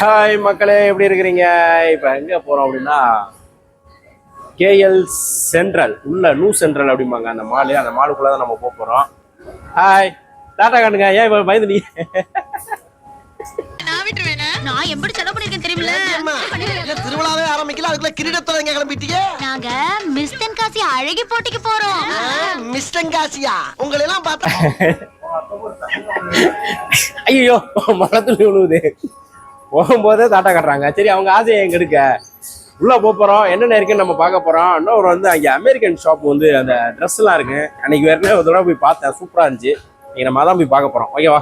Hi மக்களே எப்படி இருக்கிறீங்க? இப்போ எங்கே போகிறோம் அப்படின்னா கேஎல் சென்ட்ரல் உள்ள நியூ சென்ட்ரல் அப்படிம்பாங்க. அந்த மாலு அந்த மாலுக்குள்ளே தான் நம்ம போக போகிறோம் ஹாய் டாட்டா காட்டுங்க ஏன் இப்போ பயந்து நீ? நான் எப்படி செலவு பண்ணிருக்கேன் தெரியுமில இல்ல திருவிழாவே ஆரம்பிக்கல. அதுக்குள்ள கிரீடத்தோட எங்க கிளம்பிட்டீங்க? நாங்க மிஸ் தென்காசி அழகி போட்டிக்கு போறோம். மிஸ்டங்காசியா உங்களை எல்லாம் பார்த்தா ஐயோ மரத்துல விழுவுது. போகும்போதே தாட்டா காட்டுறாங்க. சரி அவங்க ஆசையை எங்க எடுக்க? உள்ளே போக என்னென்ன இருக்குன்னு நம்ம பார்க்க போகிறோம் இன்னொரு வந்து அங்கே அமெரிக்கன் ஷாப் வந்து அந்த ட்ரெஸ் எல்லாம் இருக்கு. அன்னைக்கு வேறே ஒரு தடவை போய் பார்த்தேன். சூப்பராக இருந்துச்சு. இன்னைக்கு நம்ம அதான் போய் பார்க்க போறோம். ஓகேவா?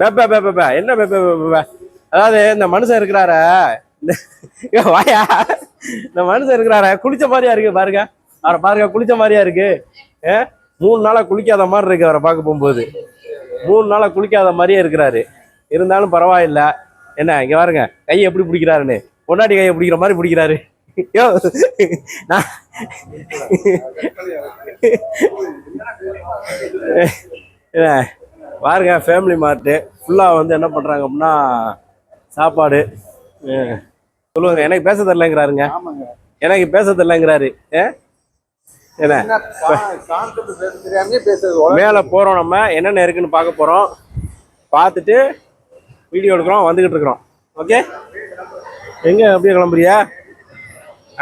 பேப்பா பேப்பா என்ன பேப்பா பேப்பா அதாவது இந்த மனுஷன் இருக்கிறார. இந்த வாயா? இந்த மனுஷன் இருக்கிறார. குளிச்ச மாதிரியா இருக்கு பாருங்க. அவரை பாருங்க குளிச்ச மாதிரியா இருக்கு. மூணு நாளா குளிக்காத மாதிரி இருக்கு அவரை பார்க்க போகும்போது. மூணு நாளா குளிக்காத மாதிரியே இருக்கிறாரு. இருந்தாலும் பரவாயில்ல. என்ன இங்க பாருங்க கையை எப்படி பிடிக்கிறாருன்னு. பொண்டாட்டி கையை பிடிக்கிற மாதிரி பிடிக்கிறாரு. யோ நான் பாருங்க ஃபேமிலி மார்ட்டு ஃபுல்லாக வந்து என்ன பண்ணுறாங்க அப்படின்னா சாப்பாடு சொல்லுவாங்க எனக்கு பேச தெரிலங்கிறாருங்க எனக்கு பேச தெரிலங்கிறாரு ஏ என்ன? மேலே போகிறோம் நம்ம. என்னென்ன இருக்குன்னு பார்க்க போகிறோம் பார்த்துட்டு வீடியோ எடுக்கிறோம் வந்துக்கிட்டு இருக்கிறோம். ஓகே? எங்கே அப்படியே கிளம்புறியா?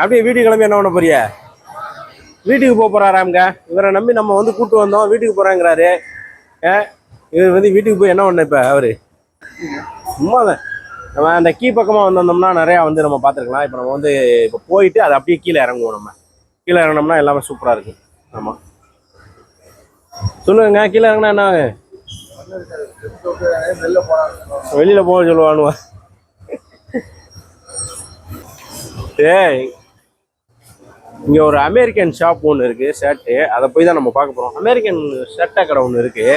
அப்படியே வீட்டுக்கு கிளம்பி என்ன பண்ண போறியா? வீட்டுக்கு போக போறாராம்ங்க இவரை நம்பி நம்ம வந்து கூட்டு வந்தோம். வீட்டுக்கு போறாங்கிறாரு. ஏ இவர் வந்து வீட்டுக்கு போய் என்ன பண்ண இப்போ அவரு? சும்மா தான் நம்ம அந்த கீ பக்கமாக வந்திருந்தோம்னா நிறையா வந்து நம்ம பார்த்துருக்கலாம். இப்போ நம்ம வந்து இப்போ போயிட்டு அதை அப்படியே கீழே இறங்குவோம் நம்ம. கீழே இறங்கினோம்னா எல்லாமே சூப்பராக இருக்கு. ஆமாம் சொல்லுங்க கீழே இறங்கினா என்ன? ஆகும்? வெளியில போக சொல்லுவானுவா. ஏய் இங்க ஒரு அமெரிக்கன் ஷாப் ஒன்று இருக்கு ஷர்ட்டு அதை போய் தான் நம்ம பார்க்க போறோம். அமெரிக்கன் ஷர்ட்டை கடை ஒன்று இருக்கு.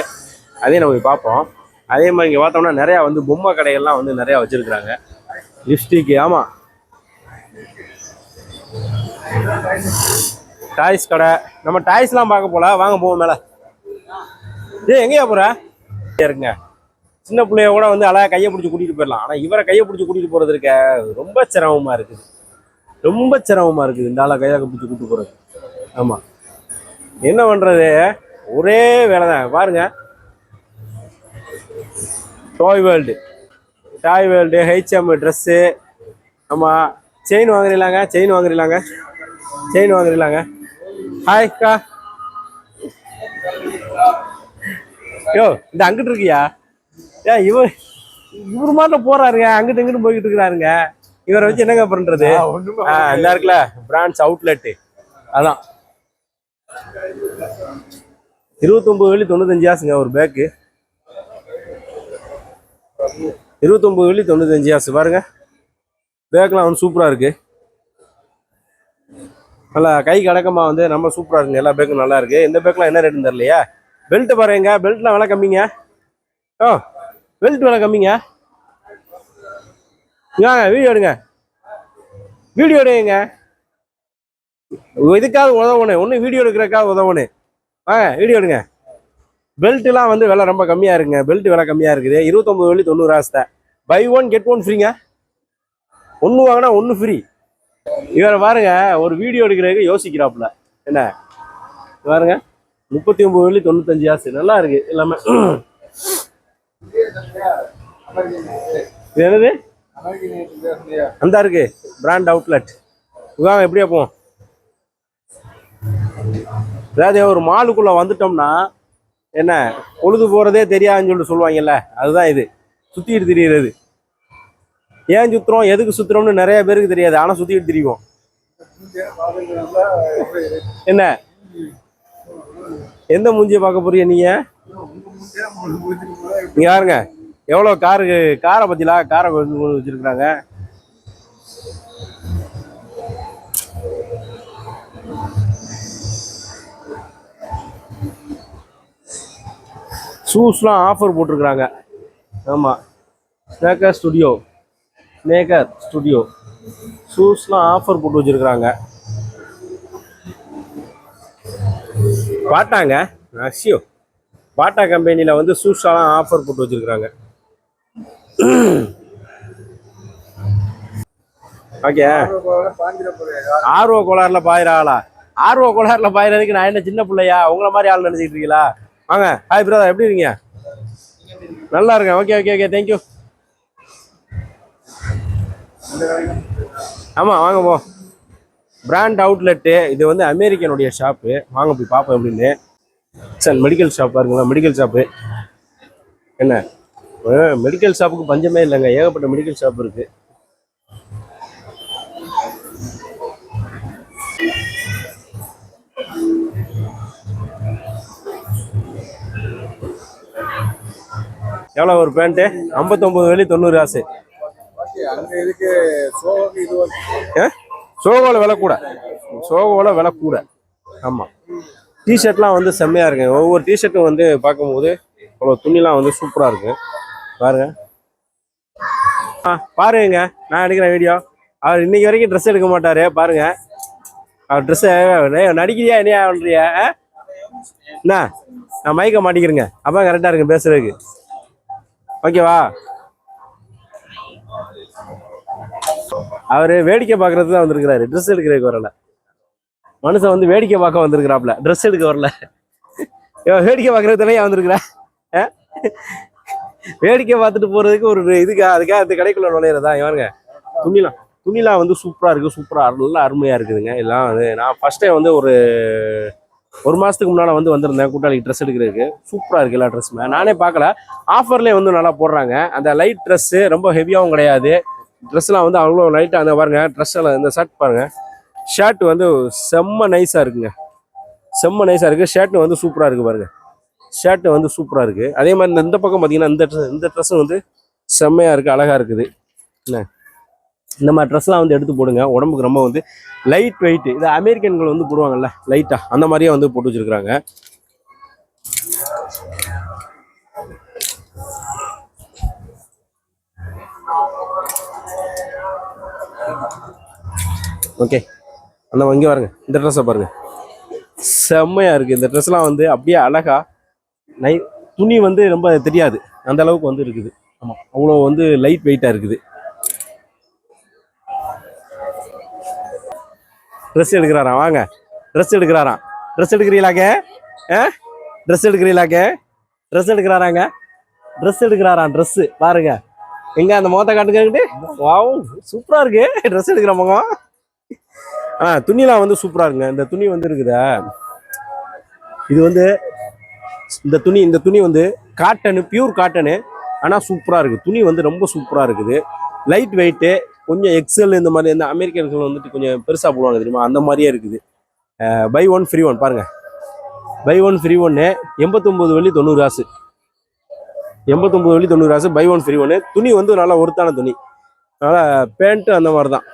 அதையும் நம்ம போய் பார்ப்போம். அதே மாதிரி இங்கே பார்த்தோம்னா நிறையா வந்து பொம்மை கடைகள்லாம் வந்து நிறையா வச்சிருக்கிறாங்க. லிப்ஸ்டிக்கு ஆமாம் டாய்ஸ் கடை. நம்ம டாய்ஸ்லாம் பார்க்க போல. வாங்க போவோம் மேலே. ஏ எங்கேயா போற? இருக்குங்க சின்ன பிள்ளைய கூட வந்து அழகாக கையை பிடிச்சி கூட்டிகிட்டு போயிடலாம். ஆனால் இவரை கையை பிடிச்சி கூட்டிகிட்டு போகிறதுக்கு இருக்க ரொம்ப சிரமமாக இருக்குது. ரொம்ப சிரமமாக இருக்குது இந்த ஆளை கையாக பிடிச்சி கூப்பிட்டு போகிறது ஆமாம் என்ன பண்ணுறது ஒரே வேலை தான். பாருங்க. Toy world toy world H M dress ஆமாம் செயின் வாங்குறீங்களாங்க? செயின் வாங்குறீங்களாங்க? செயின் வாங்குறீங்களாங்க? ஹாய் அக்கா. யோ இந்த அங்கிட்டு இருக்கியா? ஏ இவர் இவர் மாட்டில் போறாருங்க அங்கிட்டு இங்கிட்டு போய்கிட்டு இருக்கிறாருங்க. இவரை வச்சு என்னங்க பண்றது? இந்த இருக்குல்ல? பிரான்ச் அவுட்லெட்டு அதான். இருபத்தொம்பது வெள்ளி தொண்ணூத்தஞ்சு ஆசுங்க ஒரு பேக்கு இருபத்தொம்பது வெள்ளி தொண்ணூத்தஞ்சு ஆசு. பாருங்க. பேக்கெலாம் வந்து சூப்பராக இருக்கு. நல்லா கை கடக்கமாக வந்து நம்ம சூப்பராக இருக்குங்க எல்லா பேக்கும் நல்லா இருக்குது இந்த பேக்கெலாம் என்ன ரேட்டுன்னு தெரியலையா? பெல்ட்டு பாருங்க. பெல்ட்லாம் விலை கம்மிங்க. ஓ பெல்ட் விலை கம்மிங்க. வாங்க வீடியோ எடுங்க. வீடியோ எடுங்க. இதுக்காக உதவணும். ஒன்று வீடியோ எடுக்கிறக்காக உதவணும். வாங்க வீடியோ எடுங்க. பெல்ட்டுலாம் வந்து விலை ரொம்ப கம்மியாக இருக்குங்க. பெல்ட் விலை கம்மியாக இருக்குது. இருபத்தொம்பது வெள்ளி தொண்ணூறு ஆசை பை ஒன் கெட் ஒன் ஃப்ரீங்க ஒன்று வாங்கினா ஒன்று ஃப்ரீ இவரை பாருங்க ஒரு வீடியோ எடுக்கிறதுக்கு யோசிக்கிறாப்புல. என்ன? பாருங்க முப்பத்தி ஒன்பது வெள்ளி தொண்ணூத்தஞ்சு ஆசு. நல்லா இருக்கு எல்லாமே. இது என்னது? அந்த இருக்கு பிராண்ட் அவுட்லெட் உதாரணம் எப்படியா போவோம்? அதாவது ஒரு மாலுக்குள்ள வந்துட்டோம்னா என்ன பொழுது போறதே தெரியாதுன்னு சொல்லிட்டு சொல்லுவாங்கல்ல அதுதான் இது. சுத்திட்டு திரியிறது. ஏன் சுத்துறோம்? எதுக்கு சுத்துறோம்னு நிறைய பேருக்கு தெரியாது. ஆனா சுத்திட்டு திரிவோம். என்ன? எந்த மூஞ்சியை பார்க்க போறீங்க நீங்க? நீங்க யாருங்க எவ்வளோ காரு காரை பத்திலா? காரை கொண்டு ஷூஸ்லாம் ஆஃபர் போட்டிருக்கிறாங்க. ஆமாம் ஸ்னேக்கர் ஸ்டுடியோ மேகர் ஸ்டுடியோ ஷூஸ்லாம் ஆஃபர் போட்டு வச்சிருக்கிறாங்க. பாட்டாங்க அசியோ பாட்டா கம்பெனியில் வந்து ஷூஸ்லாம் ஆஃபர் போட்டு வச்சிருக்காங்க ஓகே ஆர்வ கோளாறுல ஆளா? ஆர்வ கோளாறுல பாயிறதுக்கு நான் என்ன சின்ன பிள்ளையா? உங்களை மாதிரி ஆள் நினைச்சிட்டு இருக்கீங்களா? வாங்க. ஹாய் பிரதா எப்படி இருக்கீங்க? நல்லா இருக்கேன். ஓகே ஓகே ஓகே தேங்க்யூ ஆமாம் வாங்க போ. பிராண்ட் அவுட்லெட்டு இது வந்து அமெரிக்கனுடைய ஷாப்பு வாங்க போய் பார்ப்போம் அப்படின்னு சார் மெடிக்கல் ஷாப் பாருங்களா மெடிக்கல் ஷாப்பு என்ன? மெடிக்கல் ஷாப்புக்கு பஞ்சமே இல்லைங்க. ஏகப்பட்ட மெடிக்கல் ஷாப் இருக்கு. எவ்வளோ ஒரு பேண்ட்டு ஐம்பத்தொம்பது வெள்ளி தொண்ணூறு ஆசை அங்க சோகோல விலை கூட. சோகோல விலை கூட. ஆமாம் டிஷர்ட்லாம் வந்து செம்மையாக இருக்குங்க ஒவ்வொரு டிஷர்ட்டும் வந்து பார்க்கும்போது அவ்வளோ துணிலாம் வந்து சூப்பராக இருக்கு. பாருங்க. ஆ பாருங்க நான் எடுக்கிறேன் வீடியோ அவர் இன்னைக்கு வரைக்கும் ட்ரெஸ் எடுக்க மாட்டாரு. பாருங்க. அவர் ட்ரெஸ்ஸை நடிக்கிறியா என்ன பண்ணுறியா ஆ? என்ன? நான் மயக்க மாட்டிக்கிறேங்க. அப்போ கரெக்டாக இருக்கு பேசுறதுக்கு. ஓகேவா அவரு வேடிக்கை பார்க்கறது தான் வந்திருக்கிறாரு. ட்ரெஸ் எடுக்கிறதுக்கு வரல. மனுஷன் வந்து வேடிக்கை பார்க்க வந்திருக்கிறாப்ல ட்ரெஸ் எடுக்க வரல. வேடிக்கை பார்க்கறதுல ஏன் வந்திருக்கிறா? வேடிக்கை பார்த்துட்டு போறதுக்கு ஒரு இதுக்கா அதுக்காக அந்த கடைக்குள்ள நுழையிறதா? இவருங்க துணிலாம் துணிலாம் வந்து சூப்பராக இருக்குது சூப்பராக நல்லா அருமையாக இருக்குதுங்க. எல்லாம் வந்து நான் ஃபஸ்ட்டே டைம் வந்து ஒரு ஒரு மாதத்துக்கு முன்னால் வந்து வந்திருந்தேன் கூட்டாளிக்கு ட்ரெஸ் எடுக்கிறதுக்கு. சூப்பராக இருக்குது எல்லா ட்ரெஸ்ஸுமே நானே பார்க்கல. ஆஃபர்லேயே வந்து நல்லா போடுறாங்க. அந்த லைட் ட்ரெஸ்ஸு ரொம்ப ஹெவியாகவும் கிடையாது. ட்ரெஸ்லாம் வந்து அவ்வளோ லைட்டாக அந்த பாருங்கள் ட்ரெஸ் எல்லாம் இந்த ஷர்ட் பாருங்கள் ஷர்ட் வந்து செம்ம நைஸாக இருக்குங்க. செம்ம நைஸாக இருக்குது ஷர்ட் வந்து சூப்பராக இருக்குது பாருங்கள் ஷர்ட் வந்து சூப்பராக இருக்குது அதே மாதிரி இந்த இந்த பக்கம் பார்த்தீங்கன்னா இந்த ட்ரெஸ் இந்த ட்ரெஸ்ஸும் வந்து செம்மையாக இருக்குது அழகாக இருக்குது. என்ன? இந்த மாதிரி ட்ரெஸ்லாம் வந்து எடுத்து போடுங்க. உடம்புக்கு ரொம்ப வந்து லைட் வெயிட் இது அமெரிக்கன்கள் வந்து போடுவாங்கல்ல லைட்டாக அந்த மாதிரியே வந்து போட்டு வச்சுருக்குறாங்க. ஓகே அந்த வங்கி பாருங்க. இந்த ட்ரெஸ்ஸை பாருங்க. செம்மையா இருக்கு. இந்த ட்ரெஸ்லாம் வந்து அப்படியே அழகா நை துணி வந்து ரொம்ப தெரியாது. அந்த அளவுக்கு வந்து இருக்குது. ஆமாம் அவ்வளோ வந்து லைட் வெயிட்டாக இருக்குது. ட்ரெஸ் எடுக்கிறாராம். வாங்க. ட்ரெஸ் எடுக்கிறாராம். ட்ரெஸ் எடுக்கிறீங்களாக்க ஆ? ட்ரெஸ் எடுக்கிறீங்களாக்கே ட்ரெஸ் எடுக்கிறாராங்க? ட்ரெஸ் எடுக்கிறாராம். ட்ரெஸ்ஸு பாருங்க. எங்க அந்த முகத்தை காட்டுக்கிட்டு வாவும் சூப்பராக இருக்கு. ட்ரெஸ் எடுக்கிற முகம். ஆ துணிலாம் வந்து சூப்பராக இருக்குங்க. இந்த துணி வந்து இருக்குதா? இது வந்து இந்த துணி இந்த துணி வந்து காட்டனு பியூர் காட்டனு ஆனால் சூப்பராக இருக்குது துணி வந்து ரொம்ப சூப்பராக இருக்குது. லைட் வெயிட்டு கொஞ்சம் எக்ஸல் இந்த மாதிரி இந்த அமெரிக்கன்கள் வந்துட்டு கொஞ்சம் பெருசாக போடுவாங்க தெரியுமா? அந்த மாதிரியே இருக்குது. பை ஒன் ஃப்ரீ ஒன் பாருங்கள் பை ஒன் ஃப்ரீ ஒன்று எண்பத்தொம்போது வெள்ளி தொண்ணூறு காசு. எண்பத்தொம்போது வெள்ளி தொண்ணூறு காசு பை ஒன் ஃப்ரீ ஒன்று துணி வந்து நல்லா ஒருத்தான துணி. அதனால் பேண்ட்டு அந்த மாதிரி தான்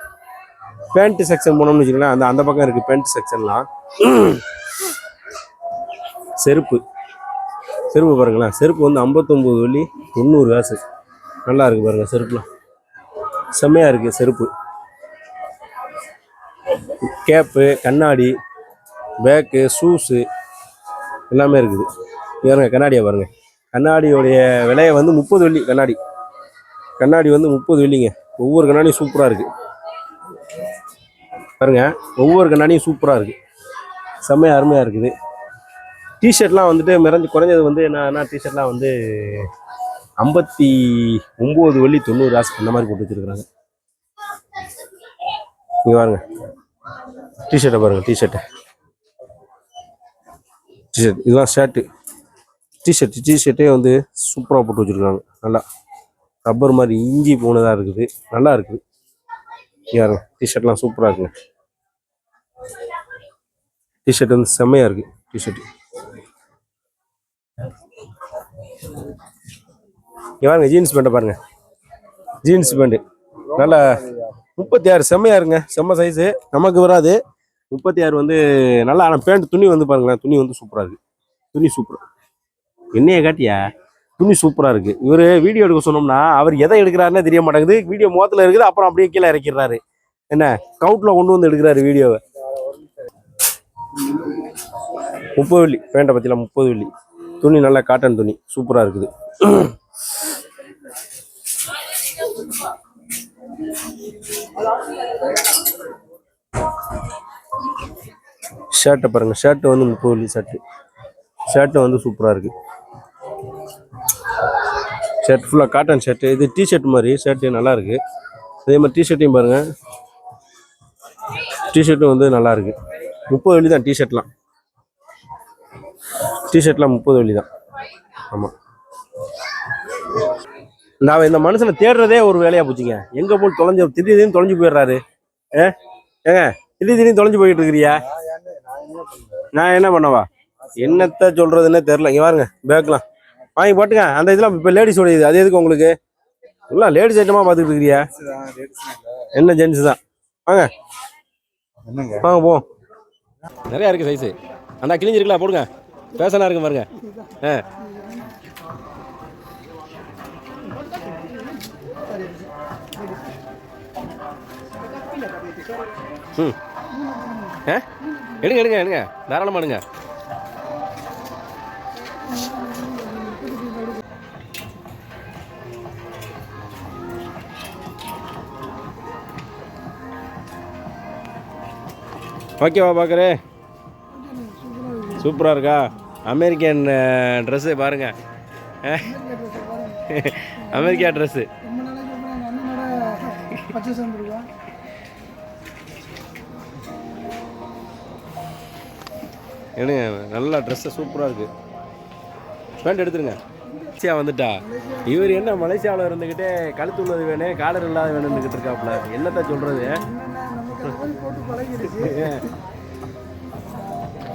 பேண்ட் செக்ஷன் போனோம்னு வச்சுக்கலாம் அந்த அந்த பக்கம் இருக்குது பேண்ட் செக்ஷன்லாம் செருப்பு. செருப்பு பாருங்களேன் செருப்பு வந்து ஐம்பத்தொம்போது வெள்ளி தொண்ணூறு காசு நல்லா இருக்குது பாருங்கள் செருப்புலாம். செம்மையாக இருக்குது செருப்பு. கேப்பு கண்ணாடி பேக்கு ஷூஸு எல்லாமே இருக்குது. பாருங்கள் பாருங்க கண்ணாடியை பாருங்கள் கண்ணாடியோடைய விலையை வந்து முப்பது வெள்ளி கண்ணாடி. கண்ணாடி வந்து முப்பது வெள்ளிங்க. ஒவ்வொரு கண்ணாடியும் சூப்பராக இருக்குது பாருங்க ஒவ்வொரு கண்ணாடியும் சூப்பராக இருக்குது செம்மையாக அருமையாக இருக்குது. டிஷர்ட்லாம் வந்துட்டு மிரஞ்சு குறைஞ்சது வந்து என்னன்னா டிஷர்ட்லாம் வந்து ஐம்பத்தி ஒம்பது வெள்ளி தொண்ணூறு காசு அந்த மாதிரி போட்டு வச்சுருக்குறாங்க. இங்கே பாருங்க. டிஷர்ட்டை பாருங்கள் டிஷர்ட்டை டிஷர்ட் இதெல்லாம் ஷர்ட்டு டிஷர்ட் டிஷர்ட்டே வந்து சூப்பராக போட்டு வச்சிருக்காங்க. நல்லா ரப்பர் மாதிரி இஞ்சி போனதாக இருக்குது. நல்லா இருக்குது இங்க டிஷர்ட்லாம் சூப்பராக இருக்குங்க. டிஷர்ட் வந்து செம்மையாக இருக்குது டிஷர்ட் இங்கே பாருங்க ஜீன்ஸ் பேண்ட்டை பாருங்கள் ஜீன்ஸ் பேண்ட்டு நல்லா முப்பத்தி ஆறு செம்மையா இருங்க செம்ம சைஸு நமக்கு வராது. முப்பத்தி ஆறு வந்து நல்லா ஆனால் பேண்ட் துணி வந்து பாருங்களேன் துணி வந்து சூப்பராக இருக்குது துணி சூப்பராக என்னைய காட்டியா? துணி சூப்பராக இருக்குது இவர் வீடியோ எடுக்க சொன்னோம்னா அவர் எதை எடுக்கிறாருன்னே தெரிய மாட்டேங்குது. வீடியோ முகத்தில் இருக்குது அப்புறம் அப்படியே கீழே இறக்கிடுறாரு. என்ன? கவுட்டில் கொண்டு வந்து எடுக்கிறாரு வீடியோவை முப்பது வெள்ளி. பேண்டை பற்றிலாம் முப்பது வெள்ளி. துணி நல்லா காட்டன் துணி. சூப்பராக இருக்குது. ஷர்ட்டை பாருங்கள் ஷர்ட்டு வந்து முப்பது வெள்ளி ஷர்ட்டு ஷர்ட்டு வந்து சூப்பராக இருக்குது ஷர்ட் ஃபுல்லாக காட்டன் ஷர்ட்டு இது டிஷர்ட் மாதிரி ஷர்ட்டு நல்லாயிருக்கு அதே மாதிரி டிஷர்ட்டையும் பாருங்கள் டிஷர்ட்டும் வந்து நல்லாயிருக்கு முப்பது வெள்ளி தான் டிஷர்ட்லாம் டிஷர்ட்லாம் முப்பது வெள்ளி தான். ஆமாம் நான் இந்த மனுஷனை தேடுறதே ஒரு வேலையாக போச்சுங்க. எங்கே போய் தொலைஞ்சு திடீர் திடீர்னு தொலைஞ்சு போயிடுறாரு. ஏ? ஏங்க திடீர் திடீர்னு தொலைஞ்சு போயிட்டு இருக்கிறியா? நான் என்ன பண்ணவா? என்னத்த சொல்கிறதுன்னே தெரில இங்கே பாருங்க பேக்லாம் வாங்கி போட்டுங்க அந்த இதெல்லாம் இப்போ லேடிஸோட இது. அது எதுக்கு உங்களுக்கு? எல்லாம் லேடிஸ் ஐட்டமா பார்த்துக்கிட்டு இருக்கிறியா? என்ன ஜென்ஸ் தான்? வாங்க. என்னங்க? வாங்க போ. நிறையா இருக்கு சைஸு அந்த கிழிஞ்சிருக்கலாம் போடுங்க. பேசனா இருக்கு பாருங்க. ஆ. ம். ஆ? எடுங்க எடுங்க எடுங்க. தாராளமாக எடுங்க. ஓகேவா பார்க்குறே சூப்பராக இருக்கா? அமெரிக்கன் ட்ரெஸ்ஸு பாருங்கள் அமெரிக்கா ட்ரெஸ்ஸு என்னங்க நல்லா ட்ரெஸ்ஸு சூப்பராக இருக்குது பேண்ட் எடுத்துருங்க. மலேசியா வந்துட்டா. இவர் என்ன மலேசியாவில் இருந்துக்கிட்டே கழுத்து உள்ளது வேணும் காலர் இல்லாத வேணும்னுக்கிட்டு இருக்காப்புல. என்னத்த சொல்கிறது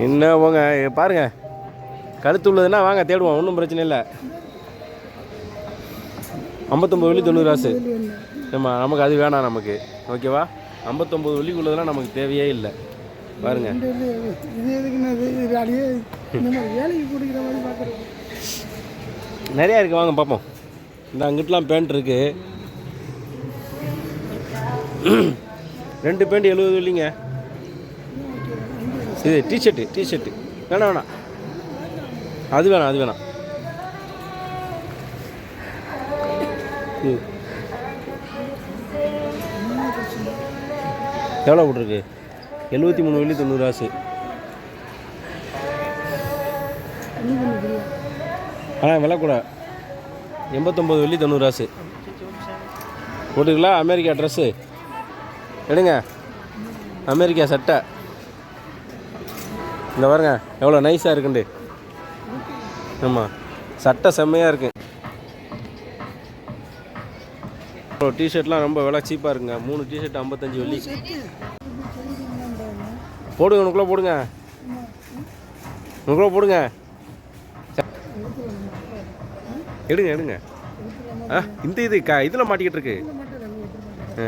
என்ன போங்க பாருங்க. கழுத்து உள்ளதுன்னா வாங்க தேடுவோம். ஒன்றும் பிரச்சனை இல்லை. ஐம்பத்தொம்பது வெள்ளி தொண்ணூறு காசு. ஆமா நமக்கு அது வேணாம் நமக்கு. ஓகேவா? ஐம்பத்தொம்பது வெள்ளிக்குள்ளதெல்லாம் நமக்கு தேவையே இல்லை. பாருங்க. நிறையா இருக்குது வாங்க பார்ப்போம் இந்த அங்கிட்டலாம் பேண்ட் இருக்கு. ரெண்டு பேண்ட் எழுபது இல்லைங்க. இது டிஷர்ட்டு டிஷர்ட்டு வேணாம் வேணாம். அது வேணாம் அது வேணாம். ம். எவ்வளோ போட்டிருக்கு? எழுபத்தி மூணு வெள்ளி தொண்ணூறு காசு ஆனால் விலை கூட. எண்பத்தொம்பது வெள்ளி தொண்ணூறு காசு போட்டுக்கலாம் அமெரிக்கா ட்ரெஸ்ஸு எடுங்க. அமெரிக்கா சட்டை. இந்த பாருங்க எவ்வளோ நைஸாக இருக்குண்டு. ஆமாம் சட்டை செம்மையாக இருக்கு. டிஷர்ட்லாம் ரொம்ப விலை சீப்பாக இருக்குங்க. மூணு டிஷர்ட் ஐம்பத்தஞ்சு வெள்ளி. போடுங்க உனக்குள்ளே போடுங்க. உனக்குள்ளே போடுங்க. எடுங்க எடுங்க. ஆ இந்த இது க இதில் மாட்டிக்கிட்டு இருக்கு. ஆ.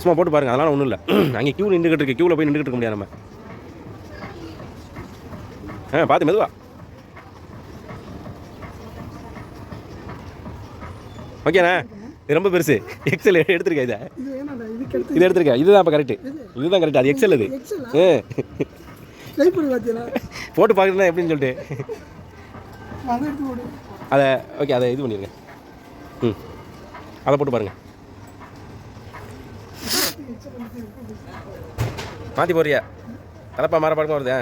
சும்மா போட்டு பாருங்க அதெல்லாம் ஒன்றும் இல்லை. அங்கே க்யூ நின்றுக்கிட்டு இருக்கு. க்யூவில் போய் நின்றுக்கிட்டு இருக்க முடியாது நம்ம. ஆ பார்த்து மெதுவா. ஓகேண்ணா இது ரொம்ப பெருசு. எக்ஸல் எடுத்துருக்கேன் இதை. இது எடுத்துருக்கேன். இதுதான் இப்போ கரெக்டு இதுதான் கரெக்ட் அது எக்ஸல் பார்த்தீங்களா போட்டு பார்க்குறதுனா எப்படின்னு சொல்லிட்டு. அதை அதை ஓகே அதை இது பண்ணிடுங்க ம். அதை போட்டு பாருங்க. மாற்றி போறியா? தலைப்பா மாற பழக்கம் வருது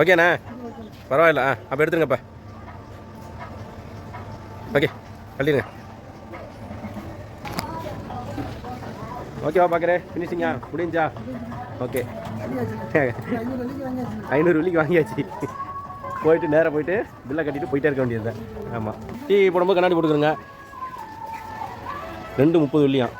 ஓகேண்ணா பரவாயில்ல ஆ. அப்போ எடுத்துருங்கப்பா. ஓகே தள்ளிடுங்க. ஓகேவா பார்க்குறேன் ஃபினிஷிங்கா முடிஞ்சா? ஓகே. ஐநூறு வரைக்கும் வாங்கியாச்சு. ஐநூறு வெள்ளிக்கு வாங்கியாச்சு. போயிட்டு நேராக போயிட்டு பில்லை கட்டிட்டு போயிட்டே இருக்க வேண்டியது தான் ஆமாம் டீ போடும்போது கண்ணாடி போட்டுக்கிறோங்க. ரெண்டு முப்பது வெள்ளியாம்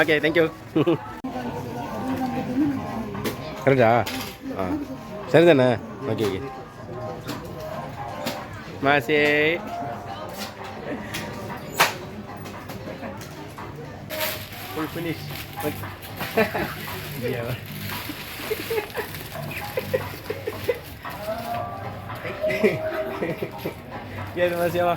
ஓகே தேங்க்யூ கரெக்டா? ஆ. சரி தானே ஓகே ஓகே மாசே. Finish. Okay. yeah. Okay, terima kasih. Ha.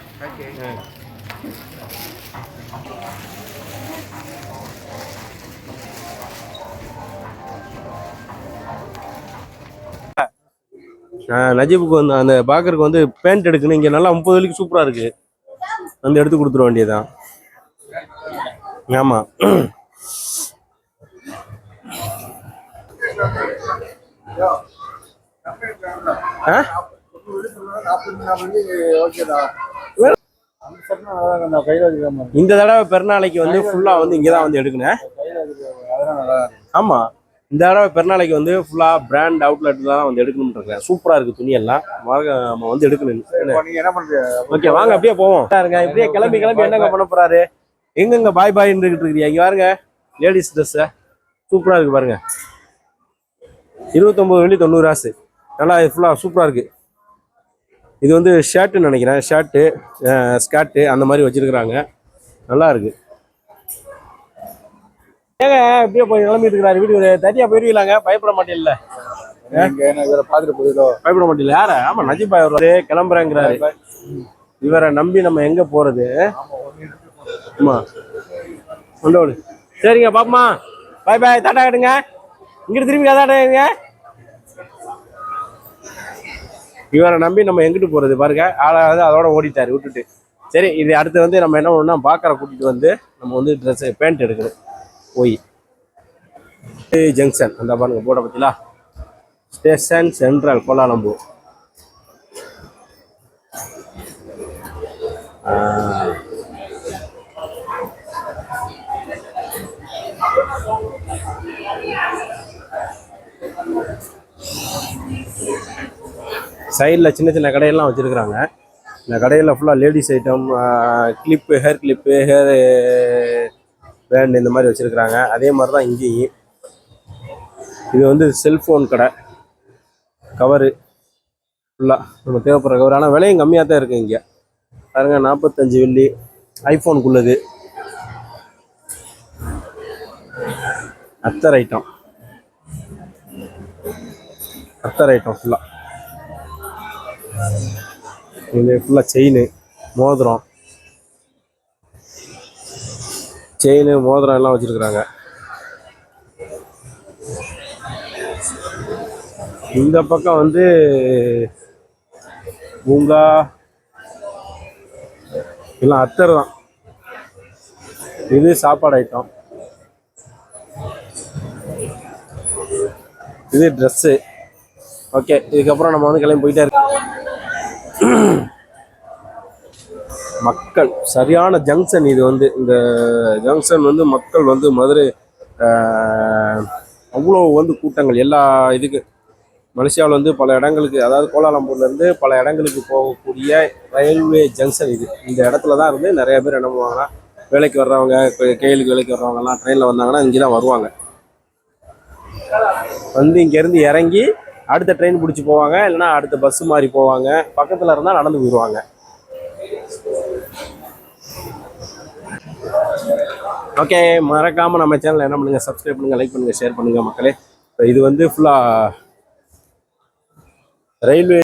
ஆ, நஜீபுக்கு வந்து அந்த பார்க்கறதுக்கு வந்து பேண்ட் எடுக்கணும் இங்கே நல்லா முப்பது வலிக்கு சூப்பராக இருக்கு வந்து எடுத்து கொடுத்துட வேண்டியதுதான் ஆமாம் இந்த தடவை பெருநாளைக்கு வந்து ஃபுல்லா வந்து இங்கதான் வந்து எடுக்கணும். ஆமா. இந்த தடவை பெருநாளைக்கு வந்து ஃபுல்லாக பிராண்ட் அவுட்லெட் தான் வந்து எடுக்கணும்னு இருக்கேன் சூப்பராக இருக்குது துணியெல்லாம். வாங்க நம்ம வந்து எடுக்கணும். ஓகே வாங்க அப்படியே போவோம். இருங்க இப்படியே கிளம்பி கிளம்பி என்னங்க பண்ண போறாரு? எங்கெங்க பாய் பாய்ன்னு இருக்கிட்டு இருக்கிறீங்க இங்க பாருங்க. லேடிஸ் ட்ரெஸ்ஸை சூப்பராக இருக்கு பாருங்க. இருபத்தொம்பது வெள்ளி தொண்ணூறு காசு நல்லா ஃபுல்லாக சூப்பராக இருக்கு. இது வந்து ஷர்ட்டுன்னு நினைக்கிறேன். ஷர்ட்டு ஸ்கர்ட்டு அந்த மாதிரி வச்சிருக்கிறாங்க. நல்லா இருக்கு. ஏங்க இப்படியே போய் கிளம்பிட்டு இருக்கிறாரு. வீட்டுக்கு தனியாக போயிருவீங்களாங்க? பயப்பட மாட்டேன்ல இவரை பார்த்துட்டு போயிடும் பயப்பட மாட்டேன் யார? ஆமா நஜீப் வருவாரு கிளம்புறேங்கிறாரு. இவரை நம்பி நம்ம எங்க போறது? ஆமா கொண்டோடு சரிங்க பாப்பமா. பாய் பாய். டாடா கட்டுங்க இங்கிட்டு திரும்பி டாடா இவரை நம்பி நம்ம எங்கிட்டு போகிறது பாருங்க. ஆளாவது அதோட ஓடிட்டார் விட்டுட்டு. சரி இது அடுத்து வந்து நம்ம என்ன பண்ணணும்னா பாக்கரை கூட்டிட்டு வந்து நம்ம வந்து ட்ரெஸ் பேண்ட் எடுக்கணும். போய். ஜங்ஷன் அந்த பாருங்க போட பத்திலா. Station central Kuala Lumpur. சைடில் சின்ன சின்ன கடையெல்லாம் வச்சுருக்குறாங்க. இந்த கடையில் ஃபுல்லாக ladies item clip hair clip hair band இந்த மாதிரி வச்சுருக்குறாங்க. அதே மாதிரி தான் இங்கேயும். இது வந்து செல்ஃபோன் கடை. கவரு ஃபுல்லாக நம்ம தேவைப்படுற கவர் ஆனால் விலையும் கம்மியாக தான் இருக்குது இங்கே. பாருங்க நாற்பத்தஞ்சு வெள்ளி. ஐஃபோனுக்குள்ளது அத்தர் ஐட்டம் அத்தர் ஐட்டம் ஃபுல்லாக இது ஃபுல்லாக செயின் மோதிரம். செயின் மோதிரம் எல்லாம் வச்சுருக்குறாங்க. இந்த பக்கம் வந்து பூங்கா எல்லாம் அத்தர் தான். இது சாப்பாடு ஐட்டம் இது ட்ரெஸ்ஸு ஓகே இதுக்கப்புறம் நம்ம வந்து கிளம்பி போயிட்டே இருக்கோம் மக்கள். சரியான ஜங்ஷன் இது வந்து இந்த ஜங்ஷன் வந்து மக்கள் வந்து மதுரை அவ்வளோ வந்து கூட்டங்கள். எல்லா இதுக்கு மலேசியாவில் வந்து பல இடங்களுக்கு அதாவது கோலாலம்பூர்லேருந்து பல இடங்களுக்கு போகக்கூடிய ரயில்வே ஜங்ஷன் இது. இந்த இடத்துல தான் இருந்து நிறைய பேர் என்ன பண்ணுவாங்க வேலைக்கு வர்றவங்க கேளுக்கு வேலைக்கு வர்றவங்கலாம் ட்ரெயினில் வந்தாங்கன்னா இங்கே தான் வருவாங்க. வந்து இங்கேருந்து இறங்கி அடுத்த ட்ரெயின் பிடிச்சி போவாங்க இல்லைன்னா அடுத்த பஸ்ஸு மாதிரி போவாங்க. பக்கத்தில் இருந்தால் நடந்து போயிடுவாங்க ஓகே மறக்காமல் நம்ம சேனல் என்ன பண்ணுங்கள் சப்ஸ்கிரைப் பண்ணுங்கள் லைக் பண்ணுங்கள் ஷேர் பண்ணுங்கள் மக்களே. இது வந்து ஃபுல்லாக ரயில்வே